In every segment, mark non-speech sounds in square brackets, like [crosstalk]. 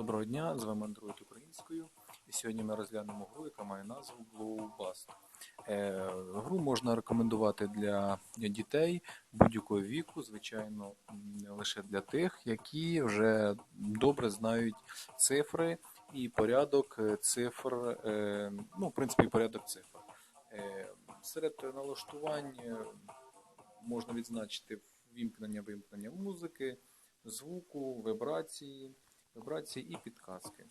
Доброго дня, з вами Android українською. І сьогодні ми розглянемо гру, яка має назву Glowbust. Е, гру можна рекомендувати для дітей будь-якого віку, звичайно, лише для тих, які вже добре знають цифри і порядок е, цифр, е, ну, в принципі, порядок цифр. Е, серед налаштувань е, можна відзначити вімкнення вимкнення музики, звуку, вибрації, вибрації і підказки.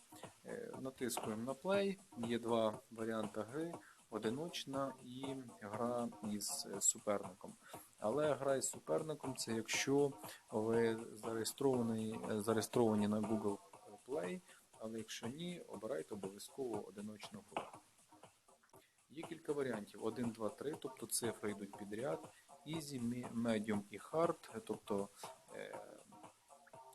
Е, Натискуємо на play. Є два варіанти гри: одиночна і гра із е, суперником. Але гра із суперником це якщо ви зареєстровані, е, зареєстровані на Google Play, але якщо ні, обирайте обов'язково одиночну гру. Є кілька варіантів: 1, 2, 3, тобто цифри йдуть підряд, Easy, Me- Medium і Hard, тобто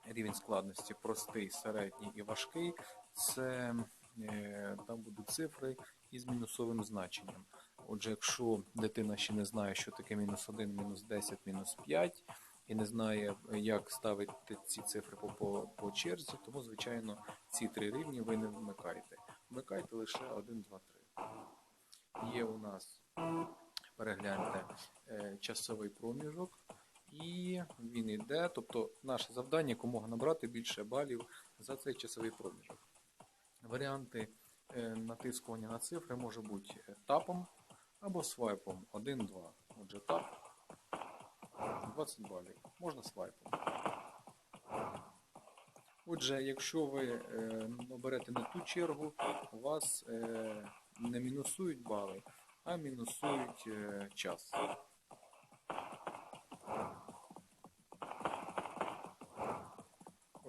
рівень складності простий, середній і важкий. Це е, там будуть цифри із мінусовим значенням. Отже, якщо дитина ще не знає, що таке мінус 1, мінус 10, мінус 5, і не знає, як ставити ці цифри по, по, по черзі, тому, звичайно, ці три рівні ви не вмикаєте. Вмикайте лише 1, 2, 3. Є у нас, перегляньте, е, часовий проміжок. Він йде, тобто наше завдання якомога набрати більше балів за цей часовий проміжок. Варіанти е, натискування на цифри може бути тапом або свайпом 1-2. Отже, тап 20 балів. Можна свайпом. Отже, якщо ви е, оберете не ту чергу, у вас е, не мінусують бали, а мінусують час.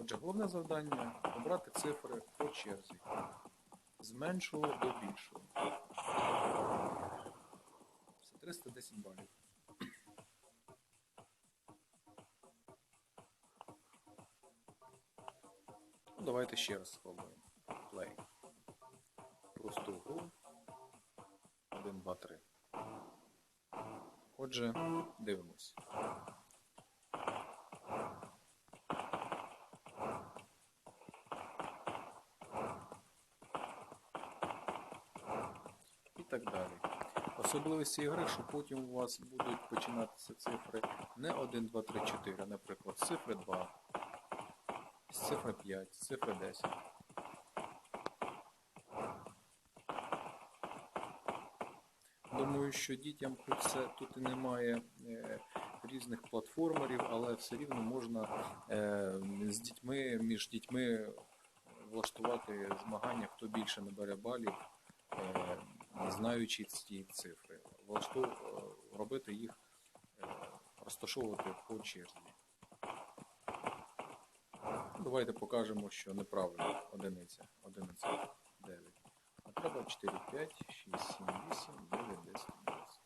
Отже, головне завдання обрати цифри по черзі. З меншого до більшого. Це 310 балів. Ну, давайте ще раз спробуємо. Play. Просту гру. 1, 2, 3. Отже, дивимось. і так далі. Особливість цієї гри, що потім у вас будуть починатися цифри не 1, 2, 3, 4, а, наприклад, з цифри 2, з цифри 5, з цифри 10. Думаю, що дітям хоч це тут і немає е, різних платформерів, але все рівно можна е, з дітьми, між дітьми влаштувати змагання, хто більше набере балів е, знаючи ці цифри, е, робити їх, е, розташовувати по черзі. Давайте покажемо, що неправильно одиниця, одиниця 9. А треба 4, 5, 6, 7, 8, 9, 10, 11.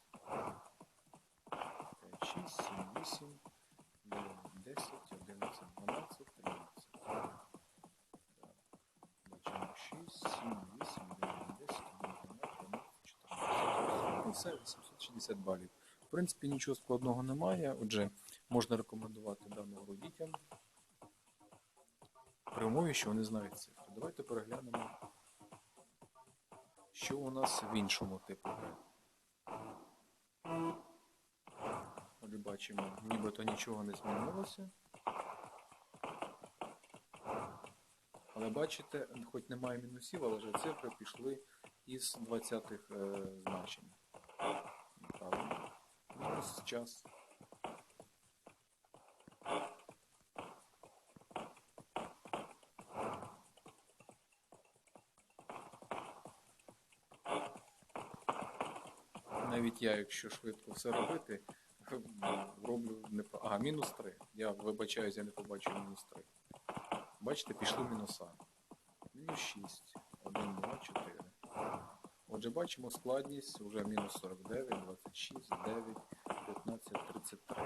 5, 6, 7, 8, 9, 10, 11, 12, 13. Так. Бачимо 6, 7, 8, 9, 10, 11, 12, 14. Ну все, 860 балів. В принципі, нічого складного немає. Отже, можна рекомендувати дану дітям. При умові, що вони знають цифри. Давайте переглянемо, що у нас в іншому типу гри. Отже, бачимо, нібито нічого не змінилося. Але бачите, хоч немає мінусів, але вже цифри пішли із 20-х е, значень. Час. Навіть я, якщо швидко все робити, [laughs] роблю не Ага, мінус 3. Я вибачаюсь, я не побачив мінус 3. Бачите, пішли мінуса. Мінус 6, 1, 2, 4. Отже, бачимо складність вже мінус 49, 26, 9, 15, 33.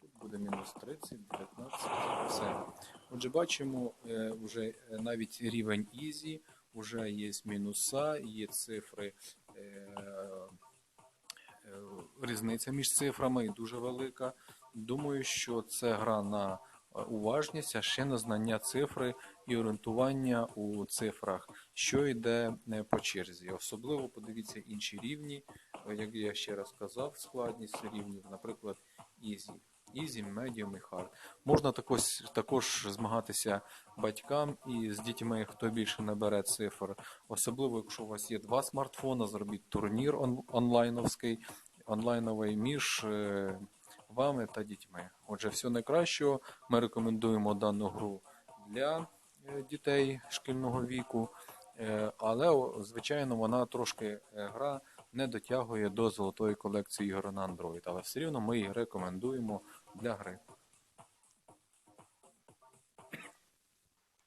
Тут буде мінус 30, 19, все. Отже, бачимо е, вже е, навіть рівень Easy, вже є мінуса, є цифри. е, Різниця між цифрами дуже велика. Думаю, що це гра на уважність, а ще на знання цифри і орієнтування у цифрах, що йде по черзі. Особливо подивіться інші рівні, як я ще раз казав, складність рівнів, наприклад, Easy. Easy, Medium і Hard. Можна також, також змагатися батькам і з дітьми, хто більше набере цифр. Особливо, якщо у вас є два смартфона, зробіть турнір он- онлайновський, онлайновий між е, вами та дітьми. Отже, все найкращого. Ми рекомендуємо дану гру для е, дітей шкільного віку, Е, але, звичайно, вона трошки е, гра не дотягує до золотої колекції ігор на Android, але все рівно ми її рекомендуємо для гри.